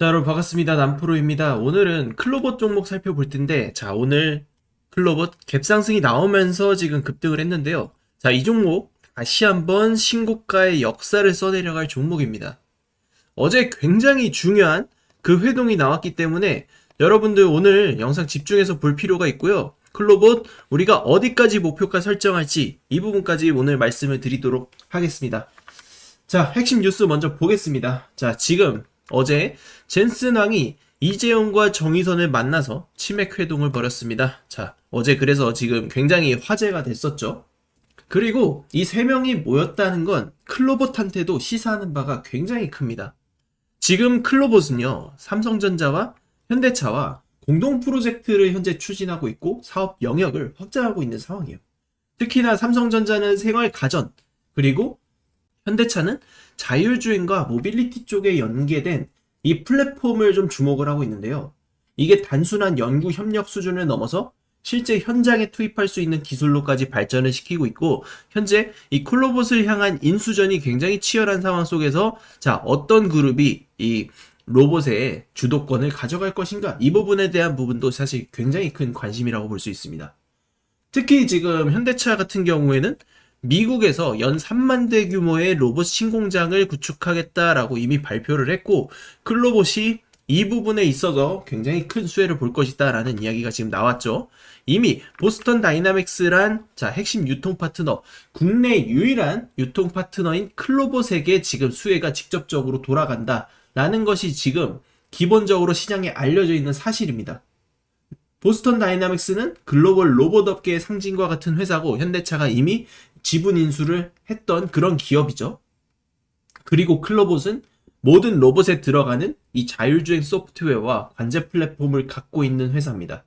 자, 여러분 반갑습니다. 남프로입니다. 오늘은 클로봇 종목 살펴볼 텐데, 자, 오늘 클로봇 갭상승이 나오면서 지금 급등을 했는데요. 자, 이 종목 다시 한번 신고가의 역사를 써내려갈 종목입니다. 어제 굉장히 중요한 그 회동이 나왔기 때문에 여러분들 오늘 영상 집중해서 볼 필요가 있고요. 클로봇 우리가 어디까지 목표가 설정할지 이 부분까지 오늘 말씀을 드리도록 하겠습니다. 자, 핵심 뉴스 먼저 보겠습니다. 자, 지금 어제 젠슨 왕이 이재용과 정의선을 만나서 치맥 회동을 벌였습니다. 자, 어제 그래서 지금 굉장히 화제가 됐었죠. 그리고 이 세 명이 모였다는 건 클로봇한테도 시사하는 바가 굉장히 큽니다. 지금 클로봇은요, 삼성전자와 현대차와 공동 프로젝트를 현재 추진하고 있고 사업 영역을 확장하고 있는 상황이에요. 특히나 삼성전자는 생활 가전, 그리고 현대차는 자율주행과 모빌리티 쪽에 연계된 이 플랫폼을 좀 주목을 하고 있는데요. 이게 단순한 연구 협력 수준을 넘어서 실제 현장에 투입할 수 있는 기술로까지 발전을 시키고 있고 현재 이 클로봇을 향한 인수전이 굉장히 치열한 상황 속에서 자 어떤 그룹이 이 로봇의 주도권을 가져갈 것인가 이 부분에 대한 부분도 사실 굉장히 큰 관심이라고 볼 수 있습니다. 특히 지금 현대차 같은 경우에는 미국에서 연 3만 대 규모의 로봇 신공장을 구축하겠다라고 이미 발표를 했고 클로봇이 이 부분에 있어서 굉장히 큰 수혜를 볼 것이다라는 이야기가 지금 나왔죠. 이미 보스턴 다이나믹스란 자 핵심 유통 파트너 국내 유일한 유통 파트너인 클로봇에게 지금 수혜가 직접적으로 돌아간다라는 것이 지금 기본적으로 시장에 알려져 있는 사실입니다. 보스턴 다이나믹스는 글로벌 로봇 업계의 상징과 같은 회사고 현대차가 이미 지분 인수를 했던 그런 기업이죠. 그리고 클로봇은 모든 로봇에 들어가는 이 자율주행 소프트웨어와 관제 플랫폼을 갖고 있는 회사입니다.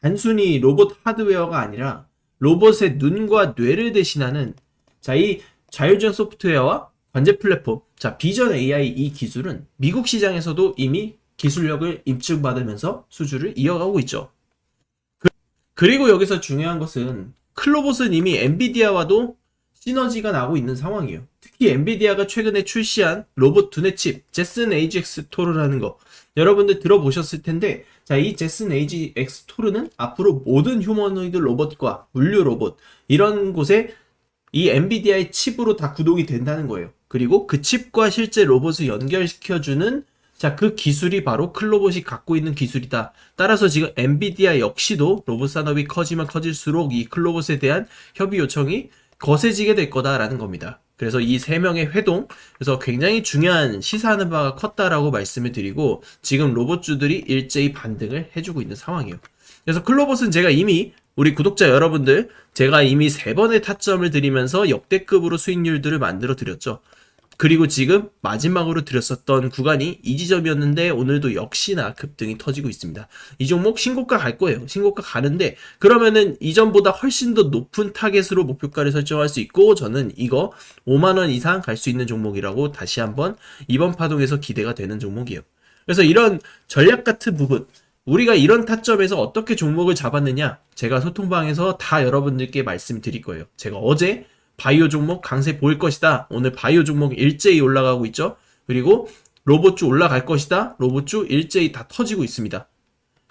단순히 로봇 하드웨어가 아니라 로봇의 눈과 뇌를 대신하는 자, 이 자율주행 소프트웨어와 관제 플랫폼, 자, 비전 AI 이 기술은 미국 시장에서도 이미 기술력을 입증받으면서 수주를 이어가고 있죠. 그, 그리고 여기서 중요한 것은 클로봇은 이미 엔비디아와도 시너지가 나고 있는 상황이에요. 특히 엔비디아가 최근에 출시한 로봇 두뇌 칩 제슨 AGX 토르라는 거 여러분들 들어보셨을 텐데 자, 이 제슨 AGX 토르는 앞으로 모든 휴머노이드 로봇과 물류 로봇 이런 곳에 이 엔비디아의 칩으로 다 구동이 된다는 거예요. 그리고 그 칩과 실제 로봇을 연결시켜주는 자, 그 기술이 바로 클로봇이 갖고 있는 기술이다. 따라서 지금 엔비디아 역시도 로봇 산업이 커지면 커질수록 이 클로봇에 대한 협의 요청이 거세지게 될 거다라는 겁니다. 그래서 이 세 명의 회동, 그래서 굉장히 중요한 시사하는 바가 컸다라고 말씀을 드리고 지금 로봇주들이 일제히 반등을 해주고 있는 상황이에요. 그래서 클로봇은 제가 이미 우리 구독자 여러분들 제가 이미 세 번의 타점을 드리면서 역대급으로 수익률들을 만들어 드렸죠. 그리고 지금 마지막으로 드렸었던 구간이 이 지점이었는데 오늘도 역시나 급등이 터지고 있습니다. 이 종목 신고가 갈 거예요. 신고가 가는데 그러면은 이전보다 훨씬 더 높은 타겟으로 목표가를 설정할 수 있고 저는 이거 5만 원 이상 갈 수 있는 종목이라고 다시 한번 이번 파동에서 기대가 되는 종목이에요. 그래서 이런 전략 같은 부분 우리가 이런 타점에서 어떻게 종목을 잡았느냐 제가 소통방에서 다 여러분들께 말씀드릴 거예요. 제가 어제 바이오 종목 강세 보일 것이다. 오늘 바이오 종목 일제히 올라가고 있죠. 그리고 로봇주 올라갈 것이다. 로봇주 일제히 다 터지고 있습니다.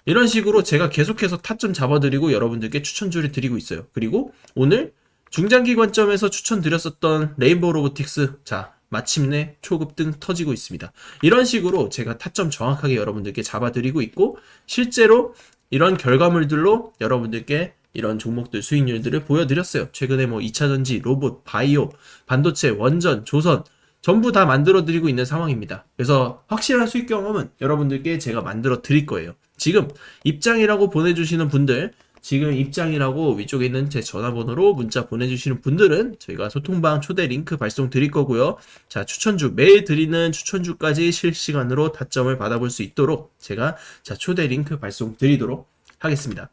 이런 식으로 제가 계속해서 타점 잡아드리고 여러분들께 추천주를 드리고 있어요. 그리고 오늘 중장기 관점에서 추천드렸었던 레인보우 로보틱스 자 마침내 초급등 터지고 있습니다. 이런 식으로 제가 타점 정확하게 여러분들께 잡아드리고 있고 실제로 이런 결과물들로 여러분들께 이런 종목들 수익률들을 보여드렸어요. 최근에 뭐 2차전지, 로봇, 바이오, 반도체, 원전, 조선 전부 다 만들어 드리고 있는 상황입니다. 그래서 확실한 수익 경험은 여러분들께 제가 만들어 드릴 거예요. 지금 입장이라고 보내주시는 분들, 지금 입장이라고 위쪽에 있는 제 전화번호로 문자 보내주시는 분들은 저희가 소통방 초대 링크 발송 드릴 거고요. 자, 추천주, 매일 드리는 추천주까지 실시간으로 타점을 받아볼 수 있도록 제가 자, 초대 링크 발송 드리도록 하겠습니다.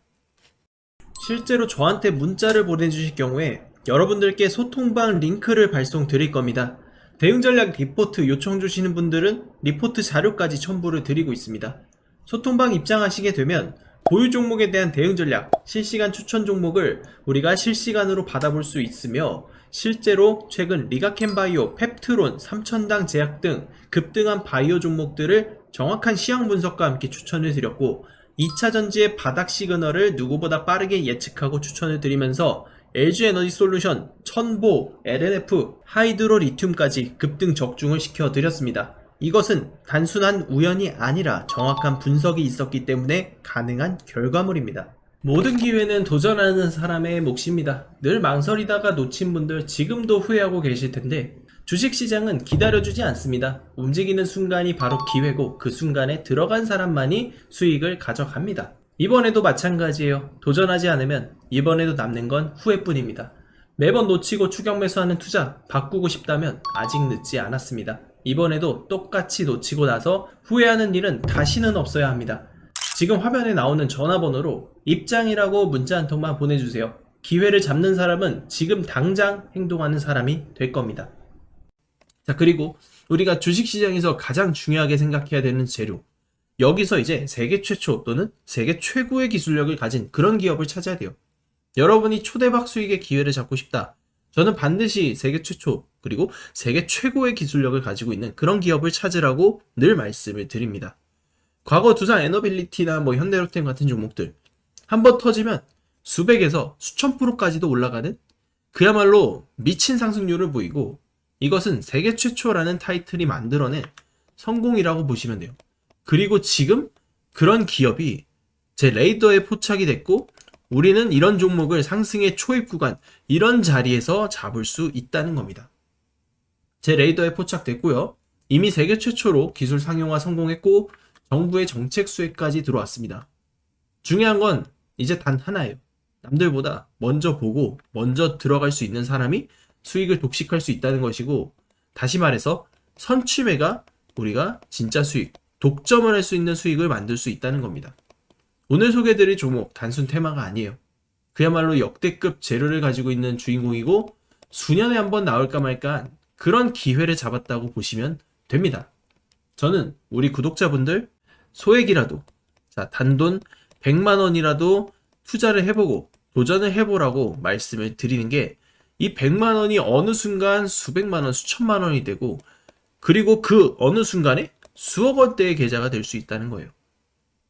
실제로 저한테 문자를 보내주실 경우에 여러분들께 소통방 링크를 발송 드릴 겁니다. 대응 전략 리포트 요청 주시는 분들은 리포트 자료까지 첨부를 드리고 있습니다. 소통방 입장하시게 되면 보유 종목에 대한 대응 전략, 실시간 추천 종목을 우리가 실시간으로 받아볼 수 있으며 실제로 최근 리가켄바이오, 펩트론, 삼천당 제약 등 급등한 바이오 종목들을 정확한 시향 분석과 함께 추천을 드렸고 2차 전지의 바닥 시그널을 누구보다 빠르게 예측하고 추천을 드리면서 LG 에너지 솔루션, 천보, LNF, 하이드로 리튬까지 급등 적중을 시켜 드렸습니다. 이것은 단순한 우연이 아니라 정확한 분석이 있었기 때문에 가능한 결과물입니다. 모든 기회는 도전하는 사람의 몫입니다. 늘 망설이다가 놓친 분들 지금도 후회하고 계실 텐데 주식시장은 기다려주지 않습니다. 움직이는 순간이 바로 기회고 그 순간에 들어간 사람만이 수익을 가져갑니다. 이번에도 마찬가지예요. 도전하지 않으면 이번에도 남는 건 후회뿐입니다. 매번 놓치고 추격 매수하는 투자 바꾸고 싶다면 아직 늦지 않았습니다. 이번에도 똑같이 놓치고 나서 후회하는 일은 다시는 없어야 합니다. 지금 화면에 나오는 전화번호로 입장이라고 문자 한 통만 보내주세요. 기회를 잡는 사람은 지금 당장 행동하는 사람이 될 겁니다. 자, 그리고 우리가 주식시장에서 가장 중요하게 생각해야 되는 재료. 여기서 이제 세계 최초 또는 세계 최고의 기술력을 가진 그런 기업을 찾아야 돼요. 여러분이 초대박 수익의 기회를 잡고 싶다. 저는 반드시 세계 최초 그리고 세계 최고의 기술력을 가지고 있는 그런 기업을 찾으라고 늘 말씀을 드립니다. 과거 두산 에너빌리티나 뭐 현대로템 같은 종목들 한 번 터지면 수백에서 수천 프로까지도 올라가는 그야말로 미친 상승률을 보이고 이것은 세계 최초라는 타이틀이 만들어낸 성공이라고 보시면 돼요. 그리고 지금 그런 기업이 제 레이더에 포착이 됐고 우리는 이런 종목을 상승의 초입 구간 이런 자리에서 잡을 수 있다는 겁니다. 제 레이더에 포착됐고요. 이미 세계 최초로 기술 상용화 성공했고 정부의 정책 수혜까지 들어왔습니다. 중요한 건 이제 단 하나예요. 남들보다 먼저 보고 먼저 들어갈 수 있는 사람이 수익을 독식할 수 있다는 것이고 다시 말해서 선취매가 우리가 진짜 수익, 독점을 할 수 있는 수익을 만들 수 있다는 겁니다. 오늘 소개드릴 종목 단순 테마가 아니에요. 그야말로 역대급 재료를 가지고 있는 주인공이고 수년에 한 번 나올까 말까 그런 기회를 잡았다고 보시면 됩니다. 저는 우리 구독자분들 소액이라도 자 단돈 100만 원이라도 투자를 해보고 도전을 해보라고 말씀을 드리는 게 이 100만 원이 어느 순간 수백만 원, 수천만 원이 되고 그리고 그 어느 순간에 수억 원대의 계좌가 될 수 있다는 거예요.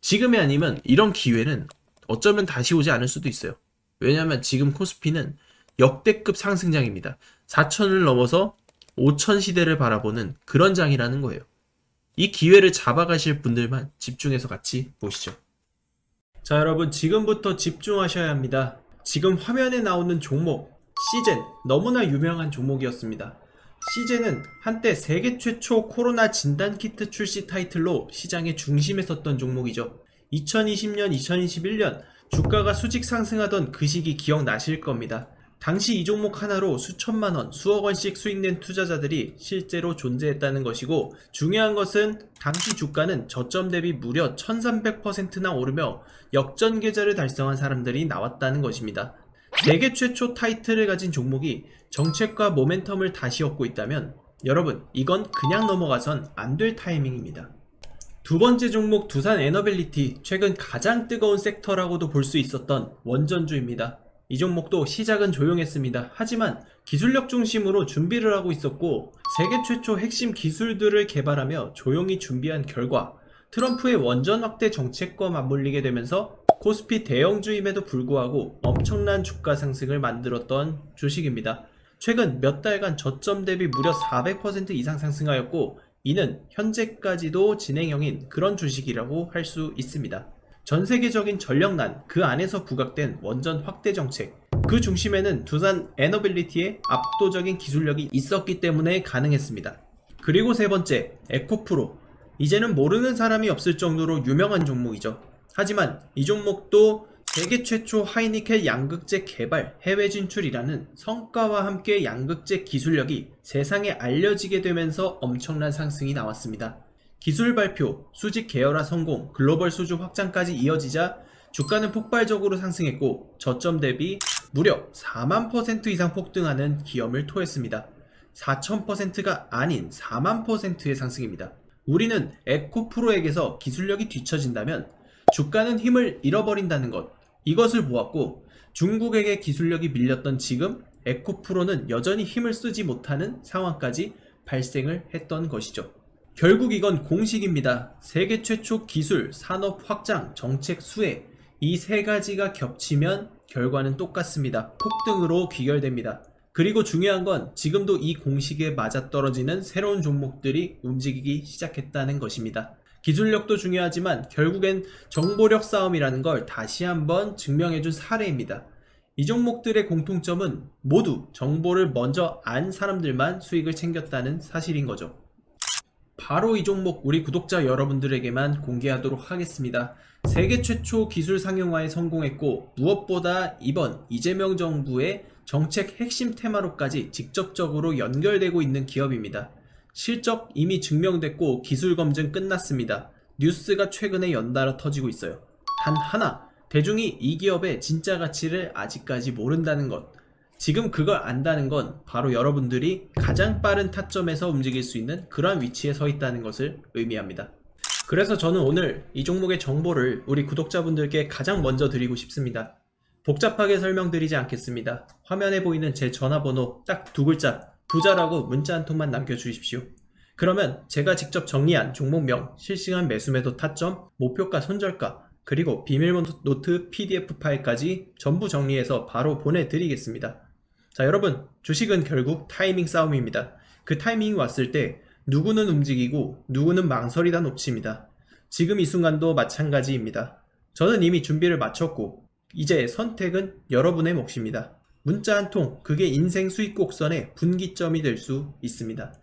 지금이 아니면 이런 기회는 어쩌면 다시 오지 않을 수도 있어요. 왜냐하면 지금 코스피는 역대급 상승장입니다. 4천을 넘어서 5천 시대를 바라보는 그런 장이라는 거예요. 이 기회를 잡아가실 분들만 집중해서 같이 보시죠. 자, 여러분, 지금부터 집중하셔야 합니다. 지금 화면에 나오는 종목, 시젠, 너무나 유명한 종목이었습니다. 시젠은 한때 세계 최초 코로나 진단키트 출시 타이틀로 시장의 중심에 섰던 종목이죠. 2020년, 2021년 주가가 수직 상승하던 그 시기 기억나실 겁니다. 당시 이 종목 하나로 수천만 원, 수억 원씩 수익낸 투자자들이 실제로 존재했다는 것이고 중요한 것은 당시 주가는 저점 대비 무려 1300%나 오르며 역전 계좌를 달성한 사람들이 나왔다는 것입니다. 세계 최초 타이틀을 가진 종목이 정책과 모멘텀을 다시 얻고 있다면 여러분 이건 그냥 넘어가선 안 될 타이밍입니다. 두 번째 종목 두산 에너빌리티 최근 가장 뜨거운 섹터라고도 볼 수 있었던 원전주입니다. 이 종목도 시작은 조용했습니다. 하지만 기술력 중심으로 준비를 하고 있었고 세계 최초 핵심 기술들을 개발하며 조용히 준비한 결과 트럼프의 원전 확대 정책과 맞물리게 되면서 코스피 대형주임에도 불구하고 엄청난 주가 상승을 만들었던 주식입니다. 최근 몇 달간 저점 대비 무려 400% 이상 상승하였고 이는 현재까지도 진행형인 그런 주식이라고 할 수 있습니다. 전 세계적인 전력난 그 안에서 부각된 원전 확대 정책 그 중심에는 두산 에너빌리티의 압도적인 기술력이 있었기 때문에 가능했습니다. 그리고 세 번째 에코프로 이제는 모르는 사람이 없을 정도로 유명한 종목이죠. 하지만 이 종목도 세계 최초 하이니켈 양극재 개발 해외 진출이라는 성과와 함께 양극재 기술력이 세상에 알려지게 되면서 엄청난 상승이 나왔습니다. 기술 발표, 수직 계열화 성공, 글로벌 수주 확장까지 이어지자 주가는 폭발적으로 상승했고 저점 대비 무려 4만 퍼센트 이상 폭등하는 기염을 토했습니다. 4,000%가 아닌 4만 퍼센트의 상승입니다. 우리는 에코프로에게서 기술력이 뒤처진다면 주가는 힘을 잃어버린다는 것. 이것을 보았고 중국에게 기술력이 밀렸던 지금 에코프로는 여전히 힘을 쓰지 못하는 상황까지 발생을 했던 것이죠. 결국 이건 공식입니다. 세계 최초 기술, 산업 확장, 정책 수혜. 이 세 가지가 겹치면 결과는 똑같습니다. 폭등으로 귀결됩니다. 그리고 중요한 건 지금도 이 공식에 맞아떨어지는 새로운 종목들이 움직이기 시작했다는 것입니다. 기술력도 중요하지만 결국엔 정보력 싸움이라는 걸 다시 한번 증명해준 사례입니다. 이 종목들의 공통점은 모두 정보를 먼저 안 사람들만 수익을 챙겼다는 사실인 거죠. 바로 이 종목 우리 구독자 여러분들에게만 공개하도록 하겠습니다. 세계 최초 기술 상용화에 성공했고 무엇보다 이번 이재명 정부의 정책 핵심 테마로까지 직접적으로 연결되고 있는 기업입니다. 실적 이미 증명됐고 기술 검증 끝났습니다. 뉴스가 최근에 연달아 터지고 있어요. 단 하나, 대중이 이 기업의 진짜 가치를 아직까지 모른다는 것. 지금 그걸 안다는 건 바로 여러분들이 가장 빠른 타점에서 움직일 수 있는 그러한 위치에 서 있다는 것을 의미합니다. 그래서 저는 오늘 이 종목의 정보를 우리 구독자분들께 가장 먼저 드리고 싶습니다. 복잡하게 설명드리지 않겠습니다. 화면에 보이는 제 전화번호 딱 두 글자, 부자라고 문자 한 통만 남겨주십시오. 그러면 제가 직접 정리한 종목명, 실시간 매수매도 타점, 목표가 손절가, 그리고 비밀 노트 PDF 파일까지 전부 정리해서 바로 보내드리겠습니다. 자, 여러분, 주식은 결국 타이밍 싸움입니다. 그 타이밍이 왔을 때 누구는 움직이고 누구는 망설이다 놓칩니다. 지금 이 순간도 마찬가지입니다. 저는 이미 준비를 마쳤고 이제 선택은 여러분의 몫입니다. 문자 한 통, 그게 인생 수익 곡선의 분기점이 될 수 있습니다.